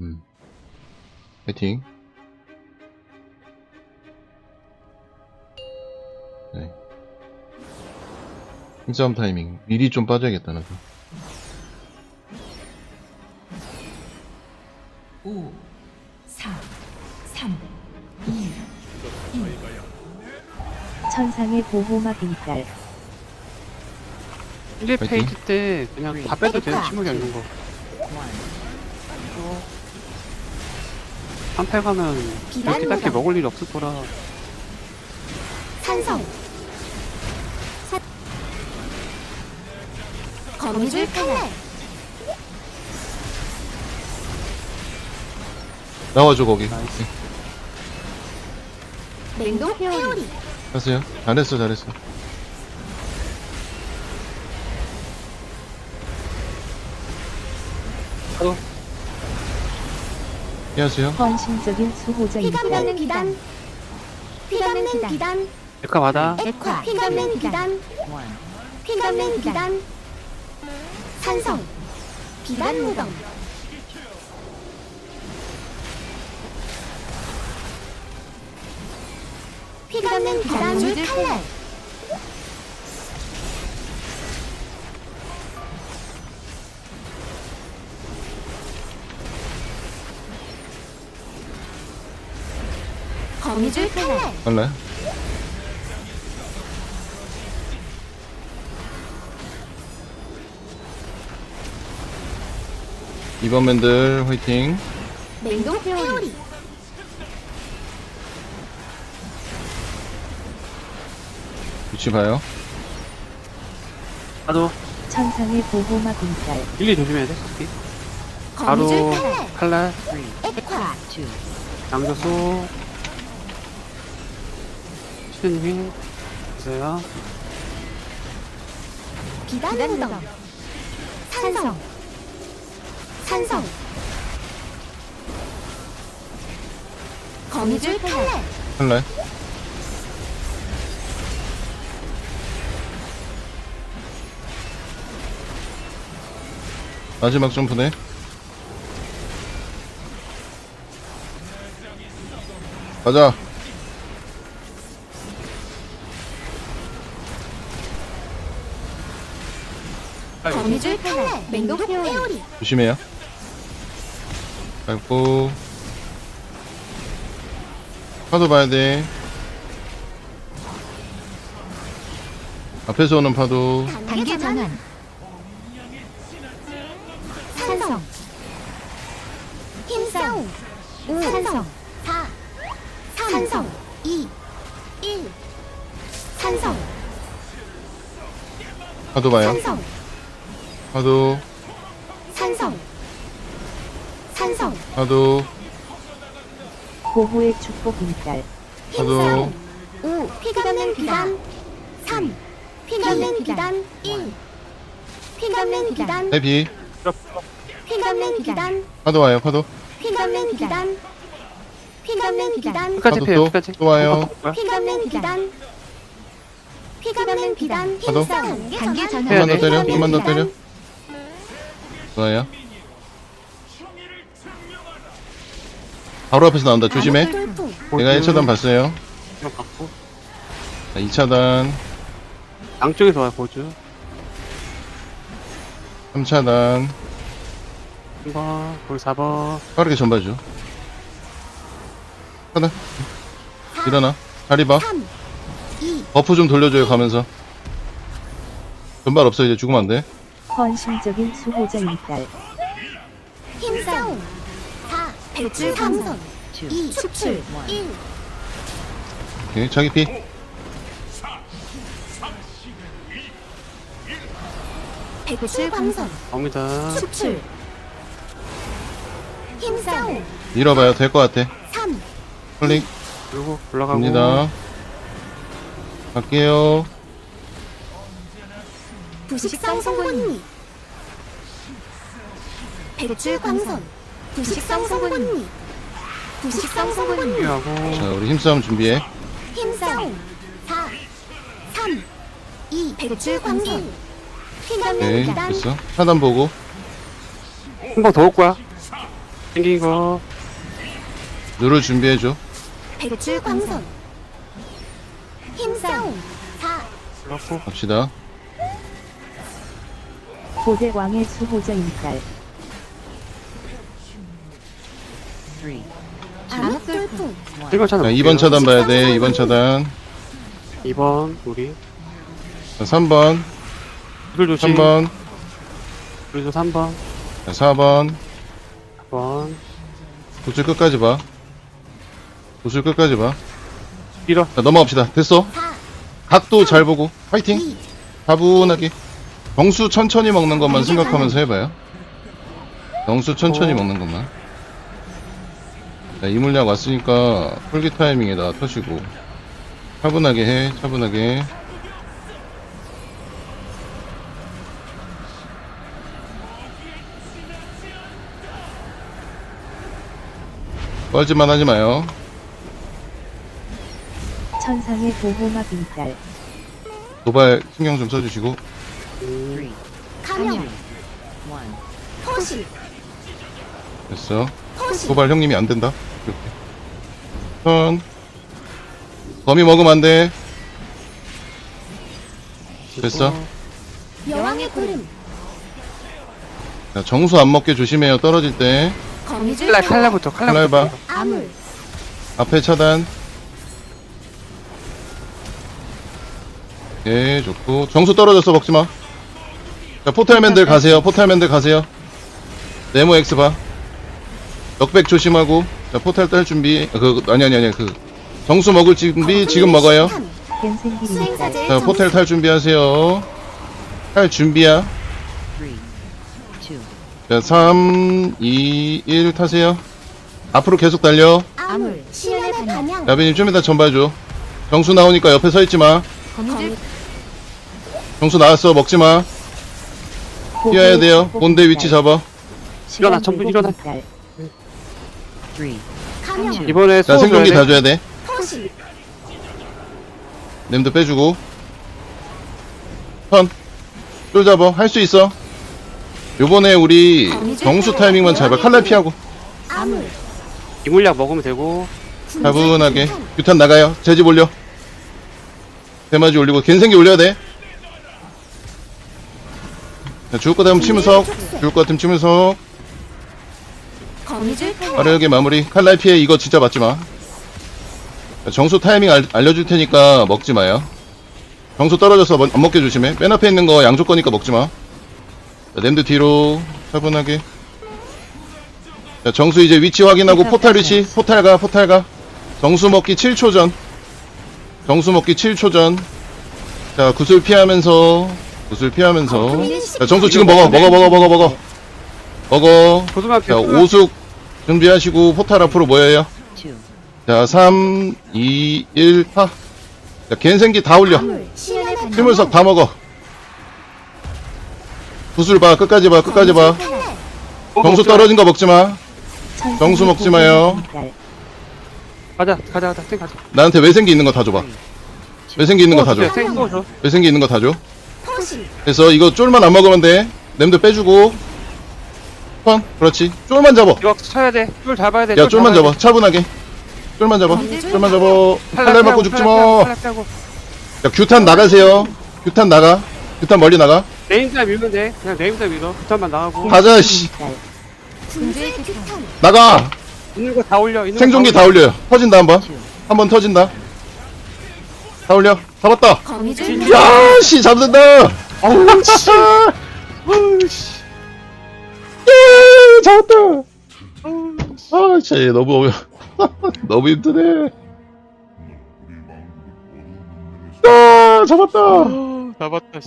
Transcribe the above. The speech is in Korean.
음. 파이팅. 네. 힘싸움 타이밍. 미리 좀 빠져야겠다, 나도. 5, 4, 3, 2, 천상의 보호막 인달 1, 파이팅. 2페이지 때 그냥 다 빼도 되는 침묵이 없는 거. 한패 가면 이렇게 딱히 먹을 일이 없을 거라. 산성 사... 거미줄 칼날 나와줘, 거기. 나이스. 냉동 회오리 하세요. 잘했어, 잘했어. 어. 안녕하세요. 헌신적인 수호자 맺는 비단 피가 맺는 비단 에카. 액화 피가 맺는 비단 피가 맺는 비단 산성. 비단 무덤. 피가 맺는 비단 줄 칼날 거미줄 칼날 갈라요? 이번 맨들 화이팅. 냉동 회오리 위치 봐요. 나도 천상의 보호막 1, 2 조심해야 돼. 여기. 바로 거미줄 칼날 칼날, 액화 양조소. 시드님이 있어요. 비단 무덤 산성 산성 거미줄 칼날 갈라요? 마지막 점프네. 가자. 거미줄 칼날 냉동 회오리. 조심해요. 밟고. 파도 봐야 돼. 앞에서 오는 파도. 단계 전환. 산성. 힘싸움. 산성. 4 3 산성. 2 1 산성. 파도 봐요. 산성 파도, 산성 산성 파도, 보호의 축복 인달 파도. 5 피가 맺는 비단 3 피가 맺는 비단 1 피가 맺는 비단 해비. 피가 맺는 비단 파도 와요, 파도. 피가 맺는 비단 피가 맺는 비단 끝까지 피해요, 또, 끝까지. 또 와요. 어? 피가 맺는 비단 피가 맺는 비단 파도. 힘싸움 단계 전환 돼. 한번 더 때려, 한번 더 때려. 좋아요. 바로 앞에서 나온다. 조심해. 암흑 돌풍. 내가 1차단 봤어요. 자, 2차단, 양쪽에서 와요, 보주. 3차단. 3번, 거기 4번. 빠르게 전봐줘. 하나. 일어나. 다리 봐. 3 2 버프 좀 돌려줘요, 가면서. 전발 없어, 이제 죽으면 안 돼. 헌신적인 수호자 인달 힘싸움. 4 배출 삼선 2 축출 1 오케이, 자기 피. 배출 광선 갑니다. 축출. 힘싸움. 밀어봐요, 될 것 같아. 3 홀링, 그리고 올라가고. 갑니다. 갈게요. 부식성 송곳니 배출 광선 부식성 송곳니 부식성 송곳니. 자, 우리 힘싸움 준비해. 힘싸움 4 3 2 배출 광선 피가 오케이, 맺는 비단 됐어. 차단 보고. 한번더올 거야. 생긴 거. 누를 준비해줘. 배출 광선 힘싸움 4 그렇고. 갑시다. 고대 왕의 수호자 일달 암흑 돌풍 이거 차단. 자, 2번 차단 봐야 돼. 2번 차단. 2번, 우리. 자, 3번, 구슬 조심. 3번, 우리도 3번. 자, 4번. 4번. 구슬 끝까지 봐. 구슬 끝까지 봐. 밀어. 자, 넘어갑시다. 됐어. 4 각도 잘 보고. 파이팅. 2 차분하게. 정수 천천히 먹는 것만 생각하면서 해봐요. 정수 천천히 먹는 것만. 자, 이 물량 왔으니까 풀기 타이밍에다 터시고. 차분하게 해, 차분하게. 뻘짓만 하지 마요. 천상의 보호막 일달 도발 신경 좀 써주시고. 감염 포시 됐어. 포시 도발 형님이 안 된다. 이렇게. 턴. 거미 먹으면 안 돼. 됐어. 여왕의 구름 자, 정수 안 먹게 조심해요. 떨어질 때. 거미줄 칼날, 칼날부터, 칼날. 봐. 암울 앞에 차단. 예, 좋고. 정수 떨어졌어. 먹지 마. 자, 포탈맨들 가세요. 포탈맨들 가세요. 네모 X 봐. 역백 조심하고. 자, 포탈 딸 준비. 아, 그, 아니, 아니, 아니. 그, 정수 먹을 준비 지금 먹어요. 자, 포탈 탈 준비하세요. 탈 준비야. 자, 3, 2, 1 타세요. 앞으로 계속 달려. 암울 시연의 반향 야비님 좀 이따 전봐줘. 정수 나오니까 옆에 서 있지 마. 정수 나왔어. 먹지 마. 뛰어야 돼요. 본대 위치 잡아. 일어나, 전부 일어나. 일달 감염 이번에 자, 생존기 줘야 다 줘야 돼. 포시 냄도 빼주고. 턴. 쫄 잡아. 할 수 있어. 요번에 우리 정수 타이밍만 잘 봐. 칼날 피하고. 암울 이 물약 먹으면 되고. 차분하게. 규탄 나가요. 재집 올려. 대마지 올리고. 갠생기 올려야 돼. 자, 죽을 거 같으면 치무석. 죽을 거 같으면 치무석. 거미줄 빠르게 마무리. 칼날 피해. 이거 진짜 맞지 마. 자, 정수 타이밍 알, 알려줄 테니까 먹지 마요. 정수 떨어져서 먼- 안 먹게 조심해. 맨 앞에 있는 거 양쪽 거니까 먹지 마. 자, 냄드 뒤로 차분하게. 자, 정수 이제 위치 확인하고 포탈 위치. 포탈 가, 포탈 가. 정수 먹기 7초 전. 정수 먹기 7초 전. 자, 구슬 피하면서. 구슬 피하면서. 자, 정수 지금 먹어, 먹어, 먹어, 먹어, 먹어. 먹어. 자, 피워. 오숙 준비하시고 포탈 앞으로 모여요. 자, 3, 2, 1, 타. 자, 갠생기 다 올려. 실물석 다 먹어. 구슬 봐, 끝까지 봐, 끝까지 봐. 정수 떨어진 거 먹지 마. 정수 먹지 마요. 가자, 가자, 가자. 땡 가자. 나한테 외생기 있는 거 다 줘봐. 외생기 있는 거 다 줘. 땡또 줘. 외생기 있는 거 다 줘. 그래서 이거 쫄만 안 먹으면 돼. 냄도 빼주고. 펀, 그렇지. 쫄만 잡아. 이거 쳐야 돼. 쫄 잡아야 돼. 야, 쫄 쫄만 잡아. 차분하게. 쫄만 잡아. 쫄만 잡아. 칼날 맞고 죽지 마. 칼날 빼고. 야, 규탄 나가세요. 규탄 나가. 규탄 멀리 나가. 네임자 밀면 돼. 그냥 네임자 밀어. 부탄만 나가고. 가자, 씨. 일달 군주의 규탄 나가. 있는 거다 올려. 생존기 다 올려요. 터진다, 한 번. 한 번 터진다. 다 올려. 잡았다. 거미줄 야, 씨, 잡는다. 어우, 씨. 어우, 씨. 예, 잡았다. 아, 진짜 얘 너무, 어려- 너무 힘드네. 아, 잡았다. 잡았다, 씨.